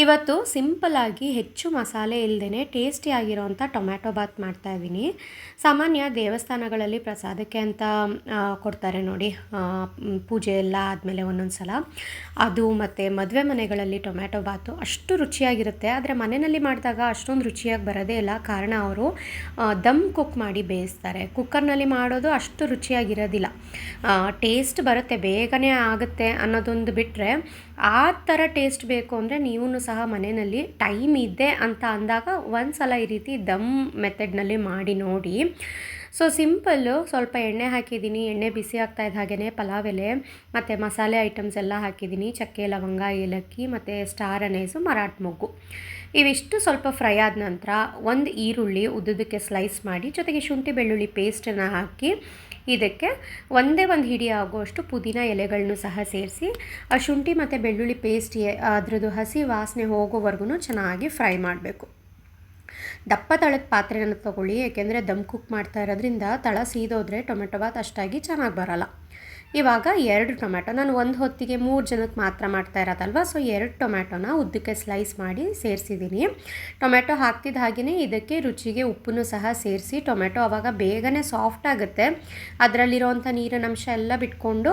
ಇವತ್ತು ಸಿಂಪಲಾಗಿ ಹೆಚ್ಚು ಮಸಾಲೆ ಇಲ್ಲದೇ ಟೇಸ್ಟಿಯಾಗಿರೋವಂಥ ಟೊಮ್ಯಾಟೊ ಬಾತ್ ಮಾಡ್ತಾಯಿದ್ದೀನಿ ಸಾಮಾನ್ಯ ದೇವಸ್ಥಾನಗಳಲ್ಲಿ ಪ್ರಸಾದಕ್ಕೆ ಅಂತ ಕೊಡ್ತಾರೆ ನೋಡಿ. ಪೂಜೆ ಎಲ್ಲ ಆದಮೇಲೆ ಒಂದೊಂದು ಸಲ. ಅದು ಮತ್ತು ಮದುವೆ ಮನೆಗಳಲ್ಲಿ ಟೊಮ್ಯಾಟೊ ಬಾತು ಅಷ್ಟು ರುಚಿಯಾಗಿರುತ್ತೆ. ಆದರೆ ಮನೆಯಲ್ಲಿ ಮಾಡಿದಾಗ ಅಷ್ಟೊಂದು ರುಚಿಯಾಗಿ ಬರೋದೇ ಇಲ್ಲ. ಕಾರಣ ಅವರು ದಮ್ ಕುಕ್ ಮಾಡಿ ಬೇಯಿಸ್ತಾರೆ. ಕುಕ್ಕರ್ನಲ್ಲಿ ಮಾಡೋದು ಅಷ್ಟು ರುಚಿಯಾಗಿರೋದಿಲ್ಲ. ಟೇಸ್ಟ್ ಬರುತ್ತೆ, ಬೇಗನೆ ಆಗುತ್ತೆ ಅನ್ನೋದೊಂದು ಬಿಟ್ಟರೆ ಆ ಥರ ಟೇಸ್ಟ್ ಬೇಕು ಅಂದರೆ ನೀವು ಸಹ ಮನೆಯಲ್ಲಿ ಟೈಮ್ ಇದೆ ಅಂತ ಅಂದಾಗ ಒಂದು ಸಲ ಈ ರೀತಿ ದಮ್ ಮೆಥಡ್ನಲ್ಲಿ ಮಾಡಿ ನೋಡಿ. ಸೊ ಸಿಂಪಲ್ಲು ಸ್ವಲ್ಪ ಎಣ್ಣೆ ಹಾಕಿದ್ದೀನಿ. ಎಣ್ಣೆ ಬಿಸಿ ಆಗ್ತಾ ಇದ್ದ ಹಾಗೆಯೇ ಪಲಾವ್ ಎಲೆ, ಮತ್ತು ಮಸಾಲೆ ಐಟಮ್ಸ್ ಎಲ್ಲ ಹಾಕಿದ್ದೀನಿ. ಚಕ್ಕೆ, ಲವಂಗ, ಏಲಕ್ಕಿ, ಮತ್ತು ಸ್ಟಾರ್ ಅನೇಸು, ಮರಾಠ ಮೊಗ್ಗು. ಇವಿಷ್ಟು ಸ್ವಲ್ಪ ಫ್ರೈ ಆದ ನಂತರ ಒಂದು ಈರುಳ್ಳಿ ಉದ್ದದಕ್ಕೆ ಸ್ಲೈಸ್ ಮಾಡಿ ಜೊತೆಗೆ ಶುಂಠಿ ಬೆಳ್ಳುಳ್ಳಿ ಪೇಸ್ಟನ್ನು ಹಾಕಿ ಇದಕ್ಕೆ ಒಂದೇ ಒಂದು ಹಿಡಿ ಆಗುವಷ್ಟು ಪುದೀನ ಎಲೆಗಳನ್ನು ಸಹ ಸೇರಿಸಿ, ಆ ಶುಂಠಿ ಮತ್ತು ಬೆಳ್ಳುಳ್ಳಿ ಪೇಸ್ಟ್ ಅದ್ರದ್ದು ಹಸಿ ವಾಸನೆ ಹೋಗೋವರೆಗೂ ಚೆನ್ನಾಗಿ ಫ್ರೈ ಮಾಡಬೇಕು. ದಪ್ಪ ತಳದ ಪಾತ್ರೆಯನ್ನು ತಗೊಳ್ಳಿ, ಏಕೆಂದರೆ ದಮ್ ಕುಕ್ ಮಾಡ್ತಾ ಇರೋದ್ರಿಂದ ತಳ ಸೀದೋದ್ರೆ ಟೊಮೆಟೊ ಬಾತ್ ಅಷ್ಟಾಗಿ ಚೆನ್ನಾಗಿ ಬರಲ್ಲ. ಇವಾಗ ಎರಡು ಟೊಮ್ಯಾಟೊ. ನಾನು ಒಂದು ಹೊತ್ತಿಗೆ ಮೂರು ಜನಕ್ಕೆ ಮಾತ್ರ ಮಾಡ್ತಾ ಇರೋದಲ್ವ? ಸೊ ಎರಡು ಟೊಮ್ಯಾಟೊನ ಉದ್ದಕ್ಕೆ ಸ್ಲೈಸ್ ಮಾಡಿ ಸೇರಿಸಿದ್ದೀನಿ. ಟೊಮ್ಯಾಟೊ ಹಾಕ್ತಿದ್ದ ಹಾಗೆಯೇ ಇದಕ್ಕೆ ರುಚಿಗೆ ಉಪ್ಪನ್ನು ಸಹ ಸೇರಿಸಿ ಟೊಮೆಟೊ ಅವಾಗ ಬೇಗನೆ ಸಾಫ್ಟ್ ಆಗುತ್ತೆ. ಅದರಲ್ಲಿರೋವಂಥ ನೀರಿನಂಶ ಎಲ್ಲ ಬಿಟ್ಕೊಂಡು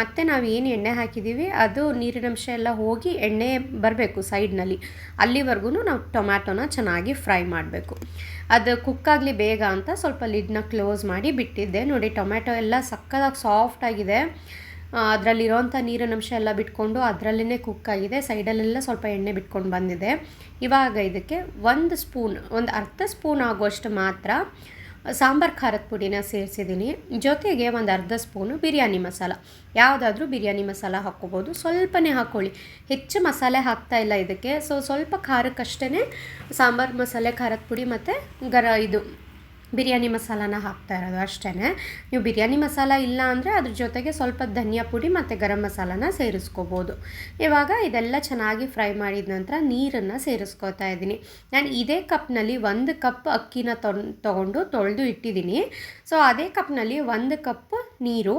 ಮತ್ತೆ ನಾವು ಏನು ಎಣ್ಣೆ ಹಾಕಿದ್ದೀವಿ, ಅದು ನೀರಿನಂಶ ಎಲ್ಲ ಹೋಗಿ ಎಣ್ಣೆ ಬರಬೇಕು ಸೈಡ್ನಲ್ಲಿ. ಅಲ್ಲಿವರೆಗೂ ನಾವು ಟೊಮ್ಯಾಟೊನ ಚೆನ್ನಾಗಿ ಫ್ರೈ ಮಾಡಬೇಕು. ಅದು ಕುಕ್ಕಾಗಲಿ ಬೇಗ ಅಂತ ಸ್ವಲ್ಪ ಲಿಡ್ನ ಕ್ಲೋಸ್ ಮಾಡಿ ಬಿಟ್ಟಿದ್ದೆ. ನೋಡಿ, ಟೊಮ್ಯಾಟೊ ಎಲ್ಲ ಸಕ್ಕದಾಗಿ ಸಾಫ್ಟ್ ಆಗಿದೆ. ಅದರಲ್ಲಿರೋಂಥ ನೀರಿನಂಶ ಎಲ್ಲ ಬಿಟ್ಕೊಂಡು ಅದರಲ್ಲೇ ಕುಕ್ ಆಗಿದೆ. ಸೈಡಲ್ಲೆಲ್ಲ ಸ್ವಲ್ಪ ಎಣ್ಣೆ ಬಿಟ್ಕೊಂಡು ಬಂದಿದೆ. ಇವಾಗ ಇದಕ್ಕೆ ಒಂದು ಸ್ಪೂನ್, ಒಂದು ಅರ್ಧ ಸ್ಪೂನ್ ಆಗುವಷ್ಟು ಮಾತ್ರ ಸಾಂಬಾರು ಖಾರದ ಪುಡಿನ ಸೇರಿಸಿದ್ದೀನಿ. ಜೊತೆಗೆ ಒಂದು ಅರ್ಧ ಸ್ಪೂನು ಬಿರಿಯಾನಿ ಮಸಾಲ. ಯಾವುದಾದ್ರೂ ಬಿರಿಯಾನಿ ಮಸಾಲ ಹಾಕ್ಕೋಬೋದು. ಸ್ವಲ್ಪನೇ ಹಾಕ್ಕೊಳ್ಳಿ ಹೆಚ್ಚು ಮಸಾಲೆ ಹಾಕ್ತಾ ಇಲ್ಲ ಇದಕ್ಕೆ. ಸೊ ಸ್ವಲ್ಪ ಖಾರಕ್ಕಷ್ಟೇ ಸಾಂಬಾರು ಮಸಾಲೆ ಖಾರದ ಪುಡಿ ಮತ್ತು ಗರ ಇದು ಬಿರಿಯಾನಿ ಮಸಾಲಾನ ಹಾಕ್ತಾ ಇರೋದು ಅಷ್ಟೇ ನೀವು ಬಿರಿಯಾನಿ ಮಸಾಲ ಇಲ್ಲ ಅಂದರೆ ಅದ್ರ ಜೊತೆಗೆ ಸ್ವಲ್ಪ ಧನಿಯಾ ಪುಡಿ ಮತ್ತು ಗರಂ ಮಸಾಲಾನ ಸೇರಿಸ್ಕೋಬೋದು. ಇವಾಗ ಇದೆಲ್ಲ ಚೆನ್ನಾಗಿ ಫ್ರೈ ಮಾಡಿದ ನಂತರ ನೀರನ್ನು ಸೇರಿಸ್ಕೋತಾ ಇದ್ದೀನಿ. ನಾನು ಇದೇ ಕಪ್ನಲ್ಲಿ ಒಂದು ಕಪ್ ಅಕ್ಕಿನ ತೊಗೊಂಡು ತೊಳೆದು ಇಟ್ಟಿದ್ದೀನಿ. ಸೊ ಅದೇ ಕಪ್ನಲ್ಲಿ ಒಂದು ಕಪ್ ನೀರು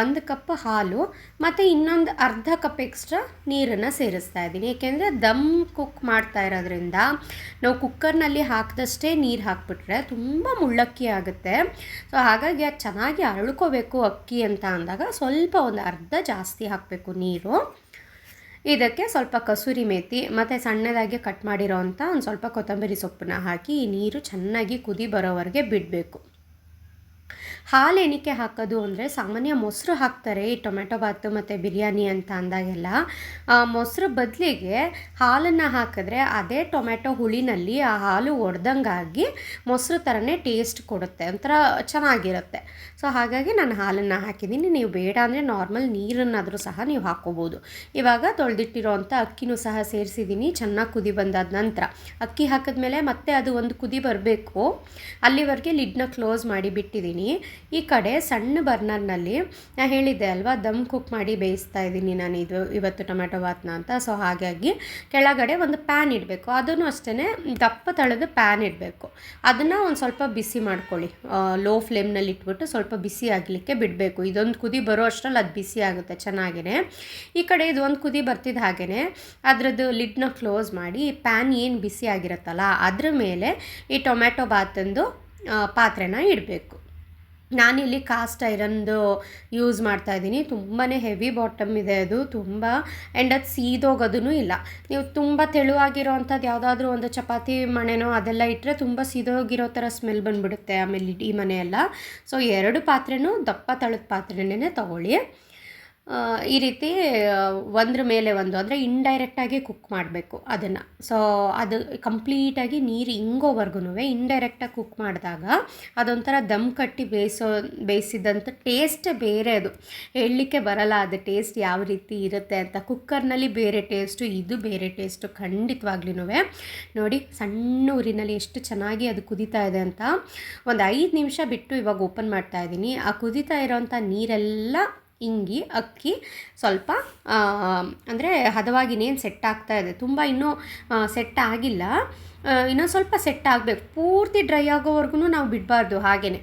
ಒಂದು ಕಪ್ ಹಾಲು ಮತ್ತು ಇನ್ನೊಂದು ಅರ್ಧ ಕಪ್ ಎಕ್ಸ್ಟ್ರಾ ನೀರನ್ನು ಸೇರಿಸ್ತಾ ಇದ್ದೀನಿ. ಏಕೆಂದರೆ ದಮ್ ಕುಕ್ ಮಾಡ್ತಾ ಇರೋದ್ರಿಂದ ನಾವು ಕುಕ್ಕರ್ನಲ್ಲಿ ಹಾಕಿದಷ್ಟೇ ನೀರು ಹಾಕ್ಬಿಟ್ರೆ ತುಂಬ ಮುಳ್ಳಕ್ಕಿ ಆಗುತ್ತೆ. ಸೊ ಹಾಗಾಗಿ ಅದು ಚೆನ್ನಾಗಿ ಅರಳ್ಕೋಬೇಕು ಅಕ್ಕಿ ಅಂತ ಅಂದಾಗ ಸ್ವಲ್ಪ ಒಂದು ಅರ್ಧ ಜಾಸ್ತಿ ಹಾಕಬೇಕು ನೀರು. ಇದಕ್ಕೆ ಸ್ವಲ್ಪ ಕಸೂರಿ ಮೇತಿ ಮತ್ತು ಸಣ್ಣದಾಗಿ ಕಟ್ ಮಾಡಿರೋವಂಥ ಒಂದು ಸ್ವಲ್ಪ ಕೊತ್ತಂಬರಿ ಸೊಪ್ಪನ್ನ ಹಾಕಿ ನೀರು ಚೆನ್ನಾಗಿ ಕುದಿ ಬರೋವರೆಗೆ ಬಿಡಬೇಕು. ಹಾಲು ಏನಕ್ಕೆ ಹಾಕೋದು ಅಂದರೆ ಸಾಮಾನ್ಯ ಮೊಸರು ಹಾಕ್ತಾರೆ, ಈ ಟೊಮೆಟೊ ಬಾತು ಮತ್ತು ಬಿರಿಯಾನಿ ಅಂತ ಅಂದಾಗೆಲ್ಲ. ಮೊಸರು ಬದಲಿಗೆ ಹಾಲನ್ನು ಹಾಕಿದ್ರೆ ಅದೇ ಟೊಮೆಟೊ ಹುಳಿನಲ್ಲಿ ಆ ಹಾಲು ಒಡೆದಂಗಾಗಿ ಮೊಸರು ಥರನೇ ಟೇಸ್ಟ್ ಕೊಡುತ್ತೆ, ಒಂಥರ ಚೆನ್ನಾಗಿರುತ್ತೆ. ಸೊ ಹಾಗಾಗಿ ನಾನು ಹಾಲನ್ನು ಹಾಕಿದ್ದೀನಿ. ನೀವು ಬೇಡ ಅಂದರೆ ನಾರ್ಮಲ್ ನೀರನ್ನಾದರೂ ಸಹ ನೀವು ಹಾಕ್ಕೋಬೋದು ಇವಾಗ ತೊಳೆದಿಟ್ಟಿರೋವಂಥ ಅಕ್ಕಿನೂ ಸಹ ಸೇರಿಸಿದ್ದೀನಿ, ಚೆನ್ನಾಗಿ ಕುದಿ ಬಂದಾದ ನಂತರ. ಅಕ್ಕಿ ಹಾಕಿದ್ಮೇಲೆ ಮತ್ತೆ ಅದು ಒಂದು ಕುದಿ ಬರಬೇಕು. ಅಲ್ಲಿವರೆಗೆ ಲಿಡ್ನ ಕ್ಲೋಸ್ ಮಾಡಿ ಬಿಟ್ಟಿದ್ದೀನಿ. ಈ ಕಡೆ ಸಣ್ಣ ಬರ್ನರ್ನಲ್ಲಿ ನಾನು ಹೇಳಿದ್ದೆ ಅಲ್ವಾ, ದಮ್ ಕುಕ್ ಮಾಡಿ ಬೇಯಿಸ್ತಾ ಇದ್ದೀನಿ ನಾನು ಇದು, ಇವತ್ತು ಟೊಮೆಟೊ ಬಾತ್ನ ಅಂತ. ಸೊ ಹಾಗಾಗಿ ಕೆಳಗಡೆ ಒಂದು ಪ್ಯಾನ್ ಇಡಬೇಕು. ಅದನ್ನು ಅಷ್ಟೇ ದಪ್ಪ ತಳದ ಪ್ಯಾನ್ ಇಡಬೇಕು. ಅದನ್ನು ಒಂದು ಸ್ವಲ್ಪ ಬಿಸಿ ಮಾಡ್ಕೊಳ್ಳಿ. ಲೋ ಫ್ಲೇಮ್ನಲ್ಲಿ ಇಟ್ಬಿಟ್ಟು ಸ್ವಲ್ಪ ಬಿಸಿ ಆಗಲಿಕ್ಕೆ ಬಿಡಬೇಕು. ಇದೊಂದು ಕುದಿ ಬರೋ ಅಷ್ಟರಲ್ಲಿ ಅದು ಬಿಸಿ ಆಗುತ್ತೆ ಚೆನ್ನಾಗೇ ಈ ಕಡೆ ಇದು ಒಂದು ಕುದಿ ಬರ್ತಿದ್ದ ಹಾಗೆಯೇ ಅದರದ್ದು ಲಿಡ್ನ ಕ್ಲೋಸ್ ಮಾಡಿ ಪ್ಯಾನ್ ಏನು ಬಿಸಿ ಆಗಿರುತ್ತಲ್ಲ, ಅದ್ರ ಮೇಲೆ ಈ ಟೊಮೆಟೊ ಬಾತಂದು ಪಾತ್ರೆನ ಇಡಬೇಕು. ನಾನಿಲ್ಲಿ ಕಾಸ್ಟ್ ಐರನ್ದು ಯೂಸ್ ಮಾಡ್ತಾ ಇದ್ದೀನಿ. ತುಂಬಾ ಹೆವಿ ಬಾಟಮ್ ಇದೆ ಅದು, ತುಂಬ. ಆ್ಯಂಡ್ ಅದು ಸೀದೋಗೋದೂ ಇಲ್ಲ. ನೀವು ತುಂಬ ತೆಳುವಾಗಿರೋ ಅಂಥದ್ದು ಯಾವುದಾದ್ರೂ ಒಂದು ಚಪಾತಿ, ಮಣೆನೋ ಅದೆಲ್ಲ ಇಟ್ಟರೆ ತುಂಬ ಸೀದೋಗಿರೋ ಥರ ಸ್ಮೆಲ್ ಬಂದುಬಿಡುತ್ತೆ ಆಮೇಲೆ ಈ ಮನೆಯೆಲ್ಲ. ಸೊ ಎರಡು ಪಾತ್ರೆನೂ ದಪ್ಪ ತಳದ ಪಾತ್ರೆನೇ ತಗೊಳ್ಳಿ. ಈ ರೀತಿ ಒಂದ್ರ ಮೇಲೆ ಒಂದು, ಅಂದರೆ ಇಂಡೈರೆಕ್ಟಾಗಿ ಕುಕ್ ಮಾಡಬೇಕು ಅದನ್ನು. ಸೊ ಅದು ಕಂಪ್ಲೀಟಾಗಿ ನೀರು ಇಂಗೋವರೆಗೂ ಇಂಡೈರೆಕ್ಟಾಗಿ ಕುಕ್ ಮಾಡಿದಾಗ ಅದೊಂಥರ ದಮ್ ಕಟ್ಟಿ ಬೇಯಿಸೋ ಬೇಯಿಸಿದಂಥ ಟೇಸ್ಟೇ ಬೇರೆ ಅದು. ಹೇಳಲಿಕ್ಕೆ ಬರಲ್ಲ ಅದು ಟೇಸ್ಟ್ ಯಾವ ರೀತಿ ಇರುತ್ತೆ ಅಂತ. ಕುಕ್ಕರ್ನಲ್ಲಿ ಬೇರೆ ಟೇಸ್ಟು ಇದು ಬೇರೆ ಟೇಸ್ಟು ಖಂಡಿತವಾಗ್ಲೂ ನೋಡಿ, ಸಣ್ಣ ಊರಿನಲ್ಲಿ ಎಷ್ಟು ಚೆನ್ನಾಗಿ ಅದು ಕುದೀತಾ ಇದೆ ಅಂತ. ಒಂದು ಐದು ನಿಮಿಷ ಬಿಟ್ಟು ಇವಾಗ ಓಪನ್ ಮಾಡ್ತಾ ಇದ್ದೀನಿ. ಆ ಕುದೀತಾ ಇರೋವಂಥ ನೀರೆಲ್ಲ ಇಂಗಿ, ಅಕ್ಕಿ ಸ್ವಲ್ಪ ಅಂದರೆ ಹದವಾಗಿನೇನು ಸೆಟ್ ಆಗ್ತಾ ಇದೆ. ತುಂಬ ಇನ್ನೂ ಸೆಟ್ ಆಗಿಲ್ಲ. ಇನ್ನೊಂದು ಸ್ವಲ್ಪ ಸೆಟ್ ಆಗಬೇಕು. ಪೂರ್ತಿ ಡ್ರೈ ಆಗೋವರೆಗೂ ನಾವು ಬಿಡಬಾರ್ದು ಹಾಗೆಯೇ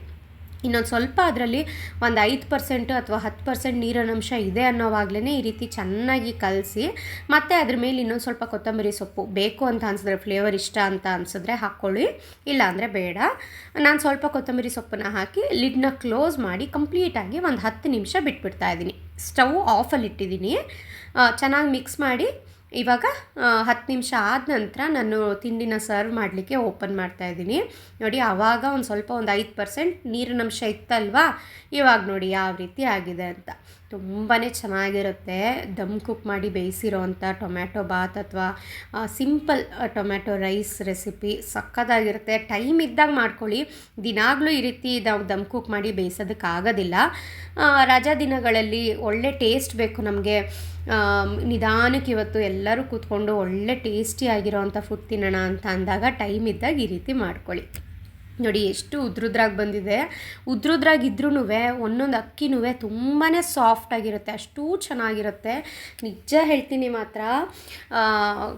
ಇನ್ನೊಂದು ಸ್ವಲ್ಪ ಅದರಲ್ಲಿ ಒಂದು ಐದು ಪರ್ಸೆಂಟು ಅಥವಾ ಹತ್ತು ಪರ್ಸೆಂಟ್ ನೀರಿನಂಶ ಇದೆ ಅನ್ನೋವಾಗಲೇ ಈ ರೀತಿ ಚೆನ್ನಾಗಿ ಕಲಸಿ, ಮತ್ತು ಅದ್ರ ಮೇಲೆ ಇನ್ನೊಂದು ಸ್ವಲ್ಪ ಕೊತ್ತಂಬರಿ ಸೊಪ್ಪು ಬೇಕು ಅಂತ ಅನ್ಸಿದ್ರೆ ಫ್ಲೇವರ್ ಇಷ್ಟ ಅಂತ ಅನಿಸಿದ್ರೆ ಹಾಕ್ಕೊಳ್ಳಿ ಇಲ್ಲಾಂದರೆ ಬೇಡ. ನಾನು ಸ್ವಲ್ಪ ಕೊತ್ತಂಬರಿ ಸೊಪ್ಪನ್ನ ಹಾಕಿ ಲಿಡ್ನ ಕ್ಲೋಸ್ ಮಾಡಿ ಕಂಪ್ಲೀಟಾಗಿ ಒಂದು ಹತ್ತು ನಿಮಿಷ ಬಿಟ್ಬಿಡ್ತಾ ಇದ್ದೀನಿ. ಸ್ಟವ್ ಆಫಲ್ಲಿ ಇಟ್ಟಿದ್ದೀನಿ ಚೆನ್ನಾಗಿ ಮಿಕ್ಸ್ ಮಾಡಿ ಇವಾಗ ಹತ್ತು ನಿಮಿಷ ಆದ ನಂತರ ನಾನು ತಿಂಡಿನ ಸರ್ವ್ ಮಾಡಲಿಕ್ಕೆ ಓಪನ್ ಮಾಡ್ತಾ ಇದ್ದೀನಿ. ನೋಡಿ, ಆವಾಗ ಒಂದು ಸ್ವಲ್ಪ ಒಂದು ಐದು ಪರ್ಸೆಂಟ್ ನೀರಿನಂಶ ಇತ್ತಲ್ವಾ? ಇವಾಗ ನೋಡಿ ಯಾವ ರೀತಿ ಆಗಿದೆ ಅಂತ. ತುಂಬಾ ಚೆನ್ನಾಗಿರುತ್ತೆ. ದಮ್ ಕುಕ್ ಮಾಡಿ ಬೇಯಿಸಿರೋ ಅಂಥ ಟೊಮ್ಯಾಟೊ ಬಾತ್ ಅಥವಾ ಸಿಂಪಲ್ ಟೊಮ್ಯಾಟೊ ರೈಸ್ ರೆಸಿಪಿ ಸಕ್ಕತ್ತಾಗಿರುತ್ತೆ. ಟೈಮ್ ಇದ್ದಾಗ ಮಾಡ್ಕೊಳ್ಳಿ. ದಿನಾಗಲೂ ಈ ರೀತಿ ನಾವು ದಮ್ ಕುಕ್ ಮಾಡಿ ಬೇಯಿಸೋದಕ್ಕಾಗೋದಿಲ್ಲ. ರಜಾ ದಿನಗಳಲ್ಲಿ ಒಳ್ಳೆ ಟೇಸ್ಟ್ ಬೇಕು ನಮಗೆ. ನಿಧಾನಕ್ಕೆ ಇವತ್ತು ಎಲ್ಲರೂ ಕೂತ್ಕೊಂಡು ಒಳ್ಳೆ ಟೇಸ್ಟಿ ಅಂಥ ಫುಡ್ ತಿನ್ನೋಣ ಅಂತ ಅಂದಾಗ ಟೈಮ್ ಇದ್ದಾಗ ಈ ರೀತಿ ಮಾಡ್ಕೊಳ್ಳಿ. ನೋಡಿ, ಎಷ್ಟು ಉದ್ರುದ್ರಾಗಿ ಬಂದಿದೆ. ಉದ್ರುದ್ರಾಗಿದ್ರೂ ಒಂದೊಂದು ಅಕ್ಕಿನೂ ತುಂಬಾ ಸಾಫ್ಟಾಗಿರುತ್ತೆ ಅಷ್ಟೂ ಚೆನ್ನಾಗಿರುತ್ತೆ. ನಿಜ ಹೇಳ್ತೀನಿ ಮಾತ್ರ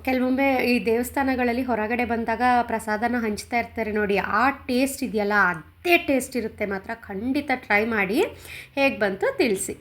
ಕೆಲವೊಮ್ಮೆ ಈ ದೇವಸ್ಥಾನಗಳಲ್ಲಿ ಹೊರಗಡೆ ಬಂದಾಗ ಪ್ರಸಾದನ ಹಂಚ್ತಾ ಇರ್ತಾರೆ ನೋಡಿ, ಆ ಟೇಸ್ಟ್ ಇದೆಯಲ್ಲ, ಅದೇ ಟೇಸ್ಟ್ ಇರುತ್ತೆ ಮಾತ್ರ. ಖಂಡಿತ ಟ್ರೈ ಮಾಡಿ ಹೇಗೆ ಬಂತು ತಿಳಿಸಿ.